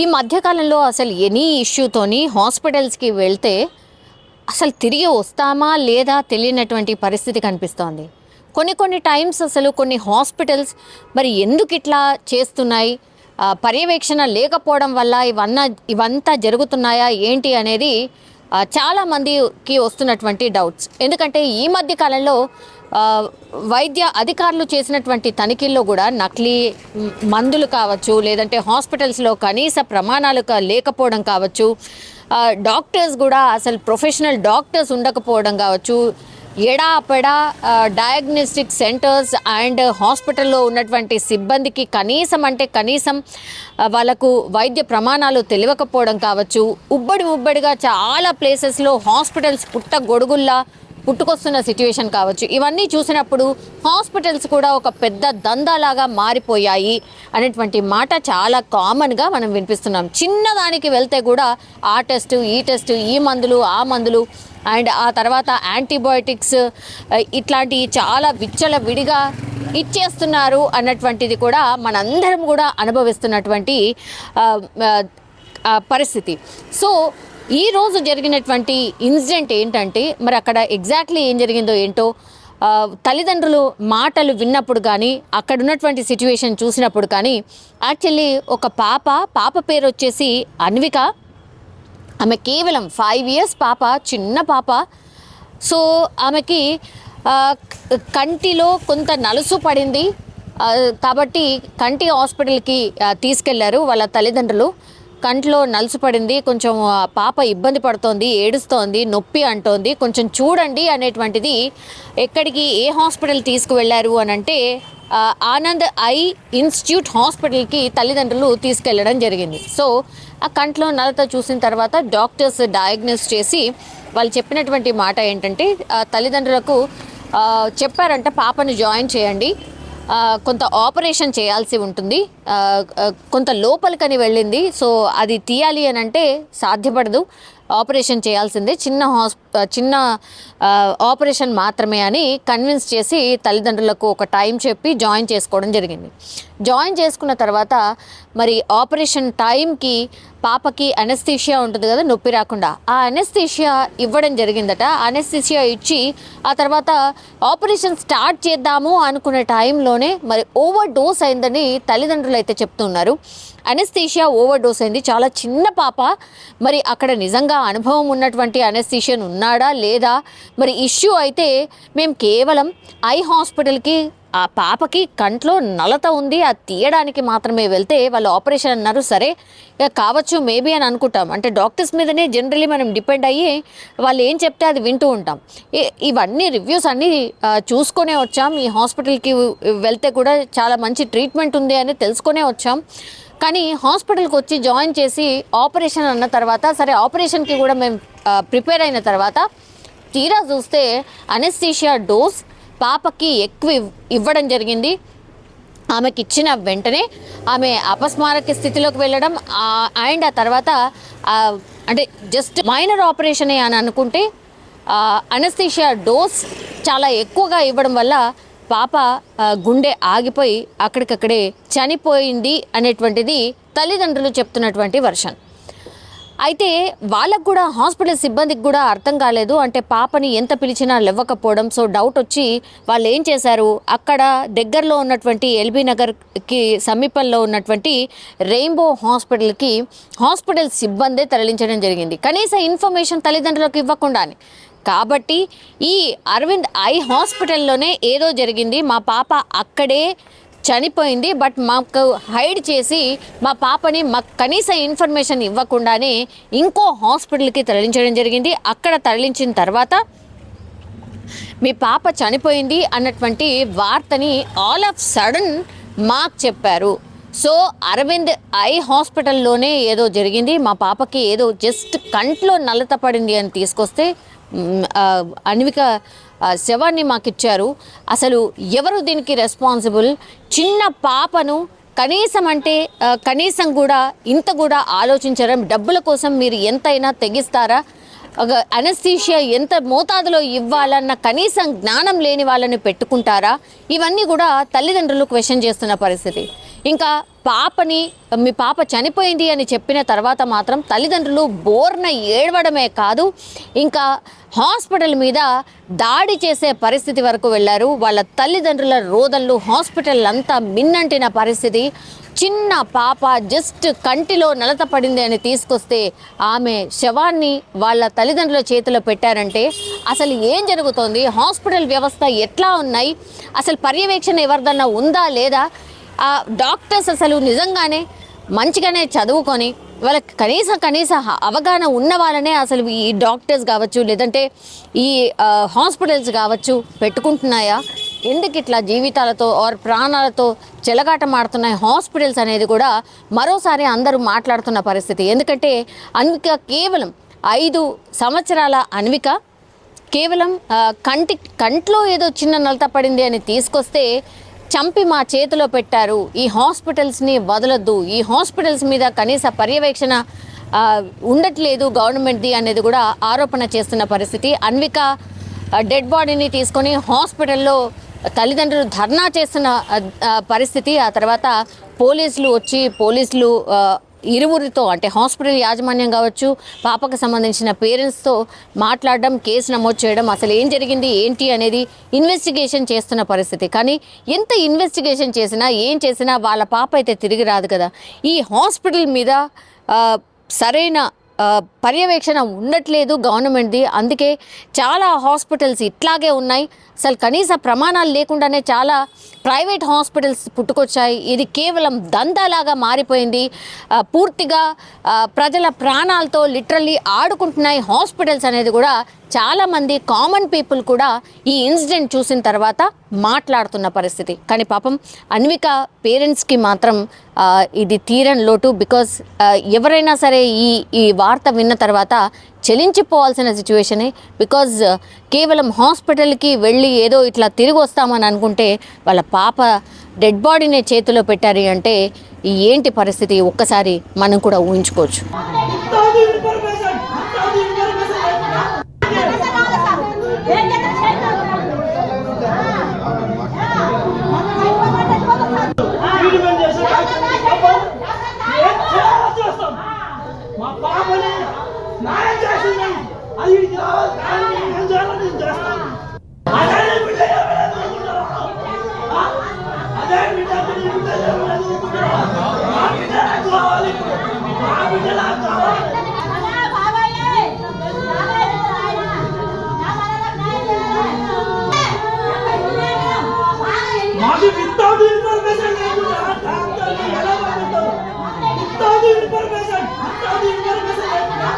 ఈ మధ్యకాలంలో అసలు ఎనీ ఇష్యూతోని హాస్పిటల్స్కి వెళ్తే అసలు తిరిగి వస్తామా లేదా తెలియనటువంటి పరిస్థితి కనిపిస్తోంది. కొన్ని కొన్ని టైమ్స్ అసలు కొన్ని హాస్పిటల్స్ మరి ఎందుకు ఇట్లా చేస్తున్నాయి? పర్యవేక్షణ లేకపోవడం వల్ల ఇవన్నా ఇవంతా జరుగుతున్నాయా? ఏంటి అనేది చాలా మందికి వస్తున్నటువంటి డౌట్స్ ఎందుకంటే ఈ మధ్య కాలంలో వైద్య అధికారులు చేసినటువంటి తనిఖీల్లో కూడా నకిలీ మందులు కావచ్చు లేదంటే హాస్పిటల్స్లో కనీస ప్రమాణాలు లేకపోవడం కావచ్చు డాక్టర్స్ కూడా అసలు ప్రొఫెషనల్ డాక్టర్స్ ఉండకపోవడం కావచ్చు ఎడాపెడా డయాగ్నోస్టిక్ సెంటర్స్ అండ్ హాస్పిటల్లో ఉన్నటువంటి సిబ్బందికి కనీసం అంటే కనీసం వాళ్ళకు వైద్య ప్రమాణాలు తెలియకపోవడం కావచ్చు. ఉబ్బడి ఉబ్బడిగా చాలా ప్లేసెస్లో హాస్పిటల్స్ పుట్ట గొడుగుల్లా పుట్టుకొస్తున్న సిచ్యువేషన్ కావచ్చు. ఇవన్నీ చూసినప్పుడు హాస్పిటల్స్ కూడా ఒక పెద్ద దందాలాగా మారిపోయాయి అనేటువంటి మాట చాలా కామన్గా మనం వినిపిస్తున్నాం. చిన్నదానికి వెళ్తే కూడా ఆ టెస్ట్ ఈ టెస్ట్ ఈ మందులు ఆ మందులు అండ్ ఆ తర్వాత యాంటీబయోటిక్స్ ఇట్లాంటి చాలా విచ్చల విడిగా ఇచ్చేస్తున్నారు అన్నటువంటిది కూడా మనందరం కూడా అనుభవిస్తున్నటువంటి పరిస్థితి. సో ఈ రోజు జరిగినటువంటి ఇన్సిడెంట్ ఏంటంటే మరి అక్కడ ఎగ్జాక్ట్లీ ఏం జరిగిందో ఏంటో తల్లిదండ్రులు మాటలు విన్నప్పుడు కానీ అక్కడ ఉన్నటువంటి సిచ్యువేషన్ చూసినప్పుడు కానీ యాక్చువల్లీ ఒక పాప పాప పేరు వచ్చేసి అన్విక ఆమె కేవలం ఫైవ్ ఇయర్స్ పాప చిన్న పాప. సో ఆమెకి కంటిలో కొంత నలుసు పడింది. కాబట్టి కంటి హాస్పిటల్కి తీసుకెళ్ళారు వాళ్ళ తల్లిదండ్రులు. కంట్లో నలుసుపడింది కొంచెం పాప ఇబ్బంది పడుతోంది ఏడుస్తోంది నొప్పి అంటోంది కొంచెం చూడండి అనేటువంటిది ఎక్కడికి ఏ హాస్పిటల్ తీసుకువెళ్ళారు అని అంటే ఆనంద్ ఐ ఇన్స్టిట్యూట్ హాస్పిటల్కి తల్లిదండ్రులు తీసుకెళ్ళడం జరిగింది. సో ఆ కంట్లో నలత చూసిన తర్వాత డాక్టర్స్ డయాగ్నోస్ చేసి వాళ్ళు చెప్పినటువంటి మాట ఏంటంటే తల్లిదండ్రులకు చెప్పారంట పాపను జాయిన్ చేయండి కొంత ఆపరేషన్ చేయాల్సి ఉంటుంది. కొంత లోపలికని వెళ్ళింది. సో అది తీయాలి అని అంటే సాధ్యపడదు. ఆపరేషన్ చేయాల్సిందే. చిన్న హాస్ చిన్న ఆపరేషన్ మాత్రమే అని కన్విన్స్ చేసి తల్లిదండ్రులకు ఒక టైం చెప్పి జాయిన్ చేసుకోవడం జరిగింది. జాయిన్ చేసుకున్న తర్వాత మరి ఆపరేషన్ టైంకి పాపకి అనెస్థీషియా ఉంటుంది కదా నొప్పి రాకుండా. ఆ అనెస్థీషియా ఇవ్వడం జరిగిందట. అనెస్థీషియా ఇచ్చి ఆ తర్వాత ఆపరేషన్ స్టార్ట్ చేద్దాము అనుకునే టైంలోనే మరి ఓవర్ డోస్ అయిందని తల్లిదండ్రులు అయితే చెప్తున్నారు. అనెస్థీషియా ఓవర్ డోస్ అయింది. చాలా చిన్న పాప. మరి అక్కడ నిజంగా అనుభవం ఉన్నటువంటి అనెస్థీషియన్ ఉన్నాడా లేదా? మరి ఇష్యూ అయితే మేము కేవలం ఐ హాస్పిటల్కి ఆ పాపకి కంట్లో నలత ఉంది. అది తీయడానికి మాత్రమే వెళ్తే వాళ్ళు ఆపరేషన్ అన్నారు. సరే ఇక కావచ్చు మేబీ అని అనుకుంటాం. అంటే డాక్టర్స్ మీదనే జనరలీ మనం డిపెండ్ అయ్యి వాళ్ళు ఏం చెప్తే అది వింటూ ఉంటాం. ఇవన్నీ రివ్యూస్ అన్నీ చూసుకునే చూసుకొనే వచ్చాం. ఈ హాస్పిటల్కి వెళ్తే కూడా చాలా మంచి ట్రీట్మెంట్ ఉంది అని తెలుసుకునే వచ్చాం. కానీ హాస్పిటల్కి వచ్చి జాయిన్ చేసి ఆపరేషన్ అన్న తర్వాత సరే ఆపరేషన్కి కూడా మేము ప్రిపేర్ అయిన తర్వాత తీరా చూస్తే అనెస్థీషియా డోస్ పాపకి ఎక్కువ ఇవ్వడం జరిగింది. ఆమెకి ఇచ్చిన వెంటనే ఆమె అపస్మారక స్థితిలోకి వెళ్ళడం అండ్ ఆ తర్వాత అంటే జస్ట్ మైనర్ ఆపరేషనే అని అనుకుంటే అనస్థీషియా డోస్ చాలా ఎక్కువగా ఇవ్వడం వల్ల పాప గుండె ఆగిపోయి అక్కడికక్కడే చనిపోయింది అనేటువంటిది తల్లిదండ్రులు చెప్తున్నటువంటి వర్షన్. అయితే వాళ్ళకు కూడా హాస్పిటల్ సిబ్బందికి కూడా అర్థం కాలేదు. అంటే పాపని ఎంత పిలిచినా లేవకపోవడం. సో డౌట్ వచ్చి వాళ్ళు ఏం చేశారు? అక్కడ దగ్గరలో ఉన్నటువంటి ఎల్బీ నగర్కి సమీపంలో ఉన్నటువంటి రెయిన్బో హాస్పిటల్కి హాస్పిటల్ సిబ్బందే తరలించడం జరిగింది. కనీస ఇన్ఫర్మేషన్ తల్లిదండ్రులకు ఇవ్వకుండానే. కాబట్టి ఈ అరవింద్ ఐ హాస్పిటల్లోనే ఏదో జరిగింది. మా పాప అక్కడే చనిపోయింది. బట్ మాకు హైడ్ చేసి మా పాపని మాకు కనీస ఇన్ఫర్మేషన్ ఇవ్వకుండానే ఇంకో హాస్పిటల్కి తరలించడం జరిగింది. అక్కడ తరలించిన తర్వాత మీ పాప చనిపోయింది అన్నటువంటి వార్తని ఆల్ ఆఫ్ సడన్ మాకు చెప్పారు. సో అరవింద్ ఐ హాస్పిటల్లోనే ఏదో జరిగింది. మా పాపకి ఏదో జస్ట్ కంట్లో నల్లత పడింది అని తీసుకొస్తే అణ్విక శవాన్ని మాకు ఇచ్చారు అసలు ఎవరు దీనికి రెస్పాన్సిబుల్? చిన్న పాపను కనీసం అంటే కనీసం కూడా ఇంత కూడా ఆలోచించడం డబ్బుల కోసం మీరు ఎంతైనా తెగిస్తారా? అనస్థీషియా ఎంత మోతాదులో ఇవ్వాలన్న కనీసం జ్ఞానం లేని వాళ్ళని పెట్టుకుంటారా? ఇవన్నీ కూడా తల్లిదండ్రులు క్వశ్చన్ చేస్తున్న పరిస్థితి. ఇంకా పాపని మీ పాప చనిపోయింది అని చెప్పిన తర్వాత మాత్రం తల్లిదండ్రులు బోర్న ఏడవడమే కాదు ఇంకా హాస్పిటల్ మీద దాడి చేసే పరిస్థితి వరకు వెళ్ళారు. వాళ్ళ తల్లిదండ్రుల రోదనలు హాస్పిటల్ అంతా మిన్నంటిన పరిస్థితి. చిన్న పాప జస్ట్ కంటిలో నలత పడింది అని తీసుకొస్తే ఆమె శవాన్ని వాళ్ళ తల్లిదండ్రుల చేతిలో పెట్టారంటే అసలు ఏం జరుగుతోంది? హాస్పిటల్ వ్యవస్థ ఎట్లా ఉన్నాయి? అసలు పర్యవేక్షణ ఎవరిదన్నా ఉందా లేదా? ఆ డాక్టర్స్ అసలు నిజంగానే మంచిగానే చదువుకొని వాళ్ళకి కనీస కనీస అవగాహన ఉన్న వాళ్ళనే అసలు ఈ డాక్టర్స్ కావచ్చు లేదంటే ఈ హాస్పిటల్స్ కావచ్చు పెట్టుకుంటున్నాయా? ఎందుకు ఇట్లా జీవితాలతో ఆర్ ప్రాణాలతో చెలగాటమాడుతున్నాయి హాస్పిటల్స్ అనేది కూడా మరోసారి అందరూ మాట్లాడుతున్న పరిస్థితి. ఎందుకంటే అన్విక కేవలం ఐదు సంవత్సరాల అన్విక కేవలం కంటి కంట్లో ఏదో చిన్న నలత పడింది అని తీసుకొస్తే చంపి మా చేతిలో పెట్టారు. ఈ హాస్పిటల్స్ని వదలొద్దు. ఈ హాస్పిటల్స్ మీద కనీస పర్యవేక్షణ ఉండట్లేదు గవర్నమెంట్ది అనేది కూడా ఆరోపణ చేస్తున్న పరిస్థితి. అన్విక డెడ్ బాడీని తీసుకొని హాస్పిటల్లో తల్లిదండ్రులు ధర్నా చేస్తున్న పరిస్థితి. ఆ తర్వాత పోలీసులు వచ్చి పోలీసులు ఇరువురితో అంటే హాస్పిటల్ యాజమాన్యం కావచ్చు పాపకు సంబంధించిన పేరెంట్స్తో మాట్లాడడం కేసు నమోదు చేయడం అసలు ఏం జరిగింది ఏంటి అనేది ఇన్వెస్టిగేషన్ చేస్తున్న పరిస్థితి. కానీ ఎంత ఇన్వెస్టిగేషన్ చేసినా ఏం చేసినా వాళ్ళ పాప అయితే తిరిగి రాదు కదా. ఈ హాస్పిటల్ మీద సరైన పర్యవేక్షణ ఉండట్లేదు గవర్నమెంట్ది. అందుకే చాలా హాస్పిటల్స్ ఇట్లాగే ఉన్నాయి. అసలు కనీస ప్రమాణాలు లేకుండానే చాలా ప్రైవేట్ హాస్పిటల్స్ పుట్టుకొచ్చాయి. ఇది కేవలం దందాలాగా మారిపోయింది. పూర్తిగా ప్రజల ప్రాణాలతో లిటరల్లీ ఆడుకుంటున్నాయి హాస్పిటల్స్ అనేది కూడా చాలామంది కామన్ పీపుల్ కూడా ఈ ఇన్సిడెంట్ చూసిన తర్వాత మాట్లాడుతున్న పరిస్థితి. కానీ పాపం అన్విక పేరెంట్స్కి మాత్రం ఇది తీరని లోటు. బికాస్ ఎవరైనా సరే ఈ ఈ వార్త విన్న తర్వాత చెలించిపోవాల్సిన సిచ్యువేషనే బికాజ్ కేవలం హాస్పిటల్కి వెళ్ళి ఏదో ఇట్లా తిరిగి వస్తామని అనుకుంటే వాళ్ళ పాప డెడ్ బాడీనే చేతిలో పెట్టారు అంటే ఈ ఏంటి పరిస్థితి? ఒక్కసారి మనం కూడా ఊహించుకోవచ్చు. ట్రీట్మెంట్ మాది వితౌట్ ఇన్ఫర్మేషన్ లేకుండా ఎలా పండుతావు వితౌట్ ఇన్ఫర్మేషన్ వితౌట్ ఇన్ఫర్మేషన్ లేకుండా